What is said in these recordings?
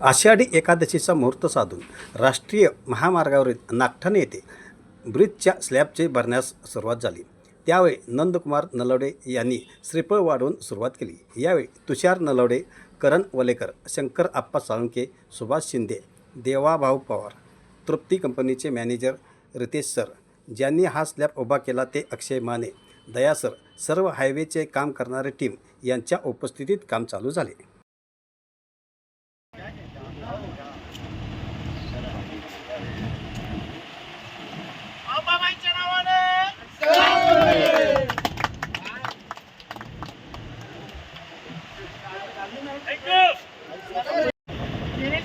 आषाढी एकादशीचा मुहूर्त साधून राष्ट्रीय महामार्गावरील नागठाणे येथे ब्रिजच्या स्लॅबचे भरण्यास सुरुवात झाली. त्यावेळी नंदकुमार नलवडे यांनी श्रीफळ वाढवून सुरुवात केली. यावेळी तुषार नलवडे करण वलेकर शंकर आप्पा साळुंके सुभाष शिंदे देवाभाऊ पवार तृप्ती कंपनीचे मॅनेजर रितेश सर ज्यांनी हा स्लॅब उभा केला ते अक्षय माने दया सर सर्व हायवेचे काम करणारे टीम यांच्या उपस्थितीत काम चालू झाले.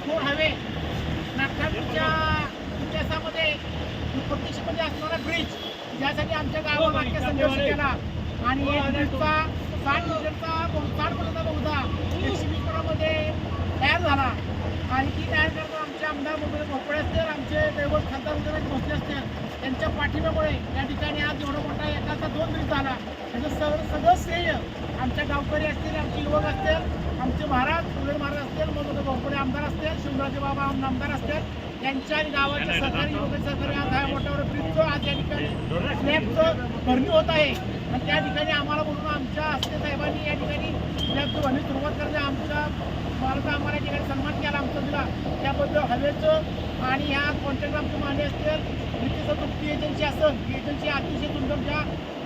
कोण हवे. नागठाणच्या इतिहासामध्ये प्रत्यक्षमध्ये असणारा ब्रिज ज्यासाठी आमच्या गावामागे संघर्ष केला. आणि एक ब्रिजचा साठ मीटरचा साठ पर्यंत बहुधा एकशे वीसमध्ये तयार झाला. आणि ती तयार करताना आमचे आमदार वगैरे भोपळे असतील आमचे दैवत खासदार बसले असतील त्यांच्या पाठिंब्यामुळे या ठिकाणी आज एवढा मोठा एकाचा दोन ब्रिज झाला. त्याचं सगळं सगळं श्रेय आमच्या गावकरी असतील आमचे युवक असतील आमचे महाराज फुले महाराज असतील मग भोपळे आमदार असतील शिवराजे बाबा आमदार असतील त्यांच्या आणि गावाच्या सहकारी युवक सहकारी आज हा मोठ्यावर ब्रिजचं आज या ठिकाणी स्लॅबचं भरणी होत आहे. आणि त्या ठिकाणी आम्हाला बोलून आमच्या असते साहेबांनी या ठिकाणी स्लॅबचं भरणी सुरुवात करणे आमच्या मला आम्हाला या ठिकाणी सन्मान केला आमचा दिला. त्याबद्दल हवेचं आणि ह्या कॉन्ट्रॅक्टर आमचे मान्य असतील वित्तीय तुमची एजन्सी असेल ही एजन्सी अतिशय तुमच्या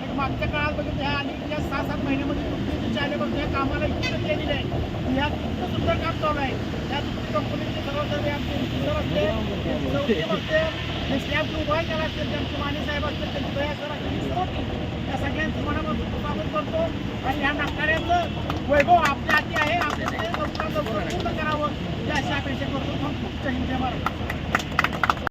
एक मागच्या काळात बघितलं ह्या अलीकडच्या सहा सात महिन्यामध्ये तुमची एजन्सी आल्यापासून या कामाला इतकं केलेलं आहे ह्या तुमचं सुंदर काम चालू आहे. त्या तुमची कंपनीचे सर्व आमचे इंजिनियर असते चौकीम असते हे उभा करा असतील त्यांचे माने साहेब असतील त्यांची दया सर असतील सर्व या सगळ्यांचं मनापासून स्वागत करतो. आणि ह्या नागरिकांचं वैभव आपल्या हाती आहे. आपल्या ते लवकरात लवकर पूर्ण करावं. ही अशा अपेक्षा करतो. खूप जय हिंद जय